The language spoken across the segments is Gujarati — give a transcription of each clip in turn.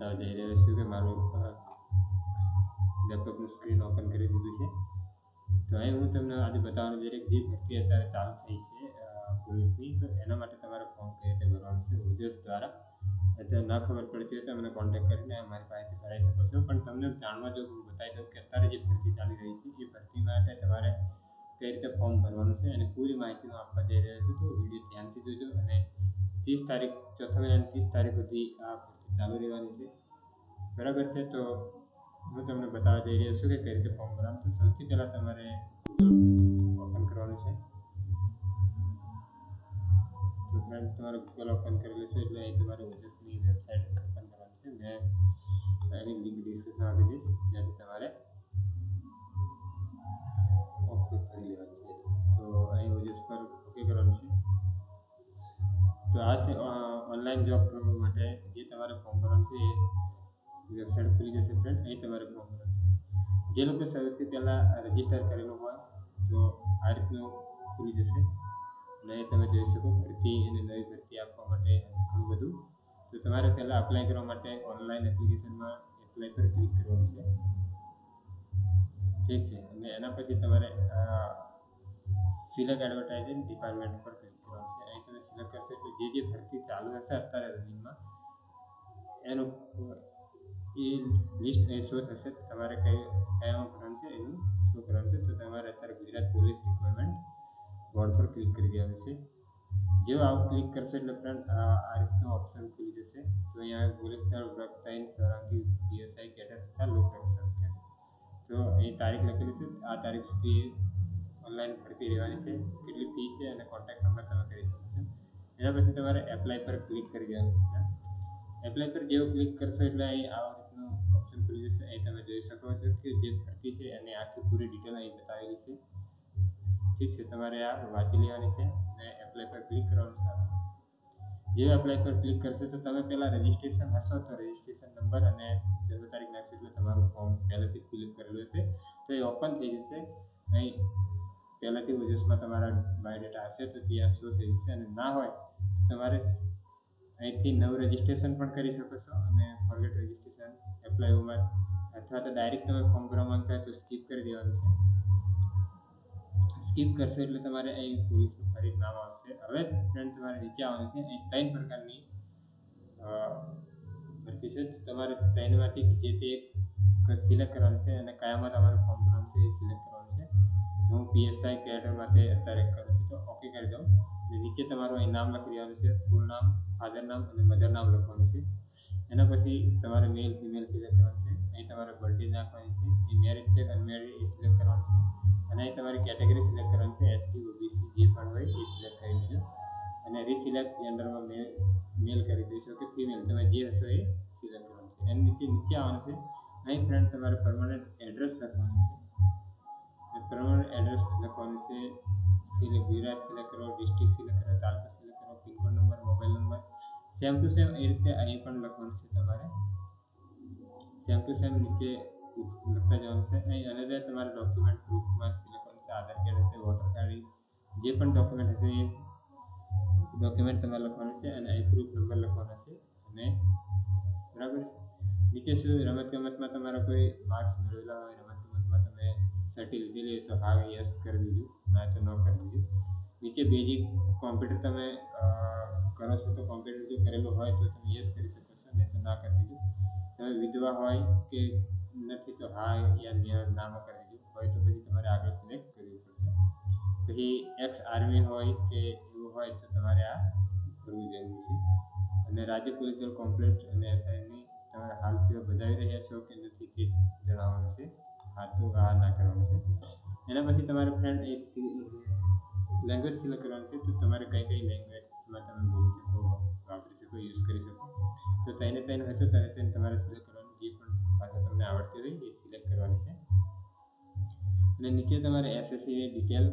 બતાવવા જઈ રહ્યો છું કે મારું લેપટોપનું સ્ક્રીન ઓપન કરી દીધું છે. તો અહીં હું તમને આજે બતાવવાનું જઈ રહ્યો જે ભરતી અત્યારે ચાલુ થઈ છે પોલીસની, તો એના માટે તમારે ફોર્મ કઈ રીતે ભરવાનું છે ઓજસ દ્વારા. અત્યારે ના ખબર પડતી હોય તો મને કોન્ટેક્ટ કરીને અમારી પાસેથી ભરાઈ શકો છો. પણ તમને જાણવા જો હું બતાવી દઉં કે અત્યારે જે ભરતી ચાલી રહી છે, એ ભરતી માટે તમારે કઈ રીતે ફોર્મ ભરવાનું છે અને પૂરી માહિતી હું આપવા જઈ રહ્યો છું. તો વીડિયો ધ્યાનથી જોજો અને ત્રીસ તારીખ, ચોથા મહિનાની ત્રીસ તારીખ સુધી આ ચાલુ રહેવાની છે. બરાબર છે, તો હું તમને બતાવવા જઈ રહ્યો છું કે કઈ રીતે ફોર્મ ભરવાનું. તો સૌથી પહેલાં તમારે ઓપન કરવાનું છે. તો ફ્રેન્ડ તમારે ગૂગલ ઓપન કરી લેશો એટલે અહીં તમારે ઓજસની વેબસાઇટ ઓપન કરવાની છે. મેં એની લિંક ડિસ્ક્રિપ્શન આપી દઈશ ત્યાંથી તમારે ઓકે કરી લેવાનું છે. તો અહીં ઓજસ પર ઓકે કરવાનું છે. તો આ છે ઓનલાઈન જોબ માટે જે તમારે ફોર્મ ભરવાનું છે વેબસાઇટ ખુલી જશે ફ્રેન્ડ અહીં તમારે ફોર્મ ભરવાનું છે. જે લોકો સૌથી પહેલાં રજિસ્ટર કરેલું હોય, તો આ રીતનું ખુલી જશે. અને તમે જોઈ શકો, ભરતી અને નવી ભરતી આપવા માટે ઘણું બધું. તો તમારે પહેલાં અપ્લાય કરવા માટે ઓનલાઈન એપ્લિકેશનમાં એપ્લાય પર ક્લિક કરવાનું છે. ઠીક છે, અને એના પછી તમારે સિલેક્ટ એડવર્ટાઇઝિંગ ડિપાર્ટમેન્ટ પર ક્લિક કરવાનું છે. અહીં તમે સિલેક્ટ કરશો એટલે જે જે ભરતી ચાલુ હશે અત્યારે રનિંગમાં એનું એ લિસ્ટ અહીં શો થશે. તમારે કઈ કયામાં ભરવાનું છે એનું શો કરવાનું છે. તો તમારે અત્યારે ગુજરાત પોલીસ રિક્વાયરમેન્ટ બોર્ડ પર ક્લિક કરી દેવાનું છે. જેવું આવું ક્લિક કરશો એટલે ફ્રેન્ડ આ રીતનું ઓપ્શન ખુલી જશે. તો અહીંયા પોલીસ ચાર વ્રતતાઈન સરાંગી પીએસઆઈ કેડર તથા લોકરક્ષક તો અહીં તારીખ લખેલી છે. આ તારીખ સુધી ઓનલાઈન ભરતી રહેવાની છે. કેટલી ફી છે અને કોન્ટેક્ટ નંબર તમે કરી શકો છો. એના પછી તમારે એપ્લાય પર ક્લિક કરી દેવાનું છે. એપ્લાય પર જેવું ક્લિક કરશો એટલે અહીં આવા રીતનું ઓપ્શન ખુલી જશે. અહીં તમે જોઈ શકો છો કે જે ભરતી છે એની આખી પૂરી ડિટેલ અહીં બતાવેલી છે. ઠીક છે, તમારે આ વાંચી લેવાની છે અને એપ્લાય પર ક્લિક કરવાનું છે જે એપ્લાય પર ક્લિક કરશો તો તમે પહેલાં રજિસ્ટ્રેશન હશો તો રજિસ્ટ્રેશન નંબર અને જન્મ તારીખ નાખશો એટલે તમારું ફોર્મ પહેલેથી ફિલઅપ કરેલું હશે. તો એ ઓપન થઈ જશે. અહીં પહેલાંથી ઓજસમાં તમારા બાયોડેટા હશે તો ત્યાં શો થઈ જશે અને ના હોય તમારે અહીંથી નવું રજિસ્ટ્રેશન પણ કરી શકો છો અને ફોરગેટ રજિસ્ટ્રેશન એપ્લાય ઉમર. અથવા તો ડાયરેક્ટ તમે ફોર્મ ભરવા માંગતા હોય તો સ્કીપ કરી દેવાનું છે. સ્કીપ કરશો એટલે તમારે અહીં પોલીસનું ફરી નામ આવશે. હવે ફ્રેન્ડ તમારે નીચે આવવાનું છે. અહીં ત્રણ પ્રકારની ભરતી છે. તમારે ત્રણમાંથી જે તે એક સિલેક્ટ કરવાનું છે અને કયામાં તમારે ફોર્મ ભરવાનું છે એ સિલેક્ટ કરવાનું છે. તો હું પીએસઆઈ કેડર માટે અત્યારે કરું છું. તો ઓકે કરી દઉં. અને નીચે તમારું અહીં નામ લખી દેવાનું છે. ફૂલ નામ. ફાધર નામ અને મધર નામ લખવાનું છે. એના પછી તમારે મેલ ફિમેલ સિલેક્ટ કરવાનું છે. અહીં તમારે બર્થડે નાખવાની છે. અહીં મેરેજ છે અનમેરિડ એ સિલેક્ટ કરવાનું છે. અને અહીં તમારી કેટેગરી સિલેક્ટ કરવાની છે. એસટી ઓબીસી જે પણ હોય એ સિલેક્ટ કરી દેજો. અને રિસિલેક્ટ જેન્ડરમાં મેલ મેલ કરી દઈશું કે ફિમેલ તમે જે હશો એ સિલેક્ટ કરવાનું છે. એની નીચે નીચે આવવાનું છે. અહીં ફ્રેન્ડ તમારે પરમાનન્ટ એડ્રેસ લખવાનું છે. પરમાનન્ટ એડ્રેસ લખવાનું છે. સિલેક્ટ ગુજરાત સિલેક્ટ કરો ડિસ્ટ્રિક્ટ સિલેક્ટ કરો, taluka pincode number mobile number same to same એ રીતે અહીં પણ લખવાનું છે તમારે. સેમ ટુ સેમ નીચે લખતા જવાનું છે. અહીં અનધર તમારે ડોક્યુમેન્ટ પ્રૂફમાં લખવાનું છે આધાર કાર્ડ હશે વોટર કાર્ડ જે પણ ડોક્યુમેન્ટ હશે, એ ડોક્યુમેન્ટ તમારે લખવાનું છે અને અહીં પ્રૂફ નંબર લખવાનો છે. અને બરાબર છે? નીચે શું રમતગમતમાં તમારા કોઈ માર્ક્સ મેળવેલા હોય, રમતગમતમાં તમે સર્ટી લીધેલી હોય તો હા યસ કરી દીધું. ના તો ન કરી દીધું. નીચે બેઝિક કોમ્પ્યુટર તમે કરો છો તો કોમ્પ્યુટર જો કરેલું હોય તો તમે યસ કરી શકો છો, નહીં તો ના કરી દેજો. તમે વિધવા હોય કે નથી તો હા યા નામાં કરી દીધું હોય તો પછી તમારે આગળ સિલેક્ટ કરવું પડશે. પછી એક્સ આર્મી હોય કે એવું હોય તો તમારે આ કરવું જરૂરી છે અને રાજ્ય પોલીસ દળ કોમ્પ્લેટ અને એસઆઈની તમારે હાલ સેવા બજાવી રહ્યા છો કે નથી તે જણાવવાનું છે. હા તો હા, ના કરવાનું છે. એના પછી તમારે ફ્રેન્ડ એ લેંગ્વેજ સિલેક્ટ કરવાનું છે તો તમારે કઈ કઈ લેંગ્વેજમાં તમે બોલી શકો વાપરી શકો યુઝ કરી શકો. તો તેને તેને હતો, તેને તેને તમારે સિલેક્ટ કરવાની જે પણ ભાષા તમને આવડતી હોય એ સિલેક્ટ કરવાની છે. અને નીચે તમારે એસએસસીની ડિટેલ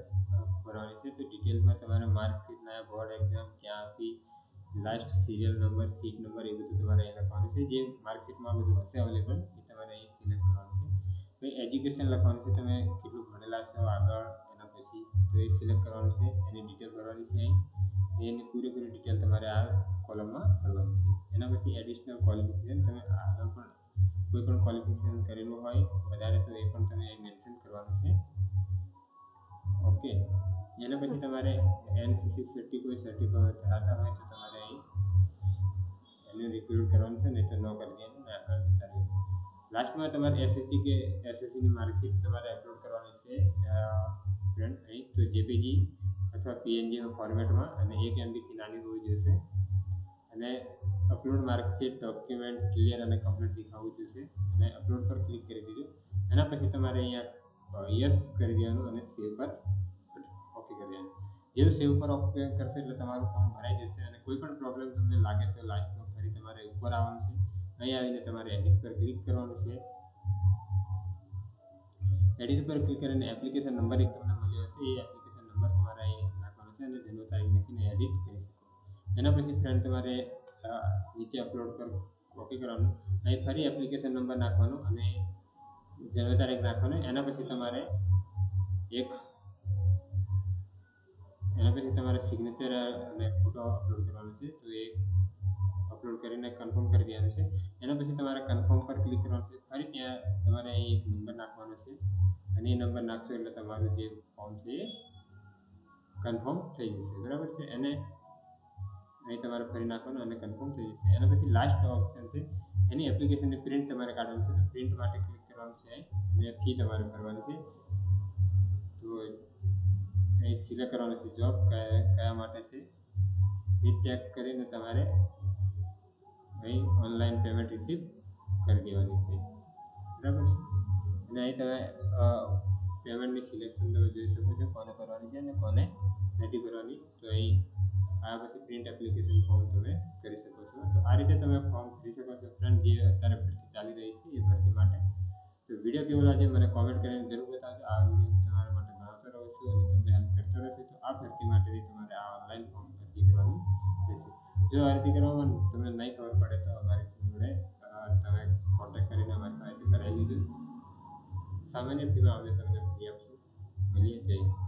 ભરવાની છે. તો ડિટેલ્સમાં તમારે માર્કશીટના બોર્ડ એક્ઝામ ક્યાં આપી last serial number seat number એ બધું તમારે અહીં લખવાનું છે. જે માર્કશીટમાં બધું હશે અવેલેબલ એ તમારે અહીં સિલેક્ટ કરવાનું છે. પછી એજ્યુકેશન લખવાનું છે. તમે કેટલું ભણેલા છો, આગળ, એના પછી તો એ સિલેક્ટ કરવાનું છે. એની ડિટેલ ભરવાની છે અહીં. એની પૂરેપૂરી ડિટેલ તમારે આ કોલમમાં ભરવાની છે. એના પછી એડિશનલ ક્વોલિફિકેશન તમે આગળ પણ કોઈ પણ ક્વોલિફિકેશન કરેલું હોય, વધારે તો એ પણ તમે મેન્શન કરવાનું છે. ઓકે એના પછી તમારે એનસીસી સર્ટી કોઈ સર્ટિફિકેટ ધરાવતા હોય તો તમારે અહીં એનું રિક્રુટ કરવાનું છે, નહીં તો ન કરી દેવાનું આગળ જતા રહેવું લાસ્ટમાં તમારે એસએસસી કે એસએસસીની માર્કશીટ તમારે અપલોડ કરવાની છે. ફ્રેન્ડ અહીં તો જેપીજી અથવા પીએનજીના ફોર્મેટમાં અને એક એમબીથી નાની હોવી જોઈએ અને અપલોડ માર્કશીટ ડોક્યુમેન્ટ ક્લિયર અને કમ્પ્લીટ દેખાવું જોઈએ અને અપલોડ પર ક્લિક કરી દેજો. એના પછી તમારે અહીંયા યસ કરી દેવાનું અને સેવ પર ઓકે કરી દેવાનું. જેવું સેવ પર ઓકે કરશે એટલે તમારું ફોર્મ ભરાઈ જશે અને કોઈ પણ પ્રોબ્લેમ તમને લાગે તો લાસ્ટમાં ફરી તમારે ઉપર આવવાનું છે. અહીં આવીને તમારે એડિટ પર ક્લિક કરવાનું છે. એડિટ પર ક્લિક કરીને એપ્લિકેશન નંબર એક તમને મળ્યો હશે. એ એપ્લિકેશન નંબર તમારે અહીં અને તેનો તારીખ નાખીને એડિટ કરી શકો એના પછી ફ્રેન્ડ તમારે નીચે અપલોડ કર કોપી કરવાનું. અહીં ફરી એપ્લિકેશન નંબર નાખવાનો અને જન્મ તારીખ નાખવાનું. એના પછી તમારે એક, એના પછી તમારે સિગ્નેચર અને ફોટો અપલોડ કરવાનો છે. તો એ અપલોડ કરીને કન્ફર્મ કરી દેવાનું છે. એના પછી તમારે કન્ફર્મ પર ક્લિક કરવાનું છે. ફરી ત્યાં તમારે એક નંબર નાખવાનો છે. અને એ નંબર નાખશો એટલે તમારું જે ફોર્મ છે એ કન્ફર્મ થઈ જશે, બરાબર છે? અને અહીં તમારે ફરી નાખવાનું અને કન્ફર્મ થઈ જશે. એના પછી લાસ્ટ ઓપ્શન છે, એની એપ્લિકેશનની પ્રિન્ટ તમારે કાઢવાનું છે. તો પ્રિન્ટ માટે ક્લિક કરવાનું છે અને ફી તમારે ભરવાની છે. તો અહીં સિલેક્ટ કરવાનું છે જોબ કયા કયા માટે છે? એ ચેક કરીને તમારે અહીં ઓનલાઈન પેમેન્ટ રિસીવ કરી દેવાની છે. બરાબર છે? અને અહીં તમે પેમેન્ટની સિલેક્શન તમે જોઈ શકો છો કોને કરવાની છે અને કોને નથી કરવાની. તો અહીં આ પછી પ્રિન્ટ એપ્લિકેશન ફોર્મ તમે કરી શકો છો. તો આ રીતે તમે ફોર્મ ભરી શકો છો. ફ્રેન્ડ જે અત્યારે ભરતી ચાલી રહી છે એ ભરતી માટે. તો વીડિયો કેવો લાગે મને કોમેન્ટ કરીને જરૂર બતાવજો. આ વીડિયો તમારા માટે બનાવતો રહું છું અને તમને હેલ્પ કરતો રહેશે તો આ ભરતી માટેની તમારે આ ઓનલાઈન ફોર્મ અરજી કરવાની રહેશે. જો આ રીતે કરવામાં તમને નહીં ખબર પડે તો અમારી જોડે તમે કોન્ટેક્ટ કરીને અમારી પાસેથી કરાવી લેજો સામાન્ય ફીમાં અમે તમને ફ્રી આપશું મળીએ જય.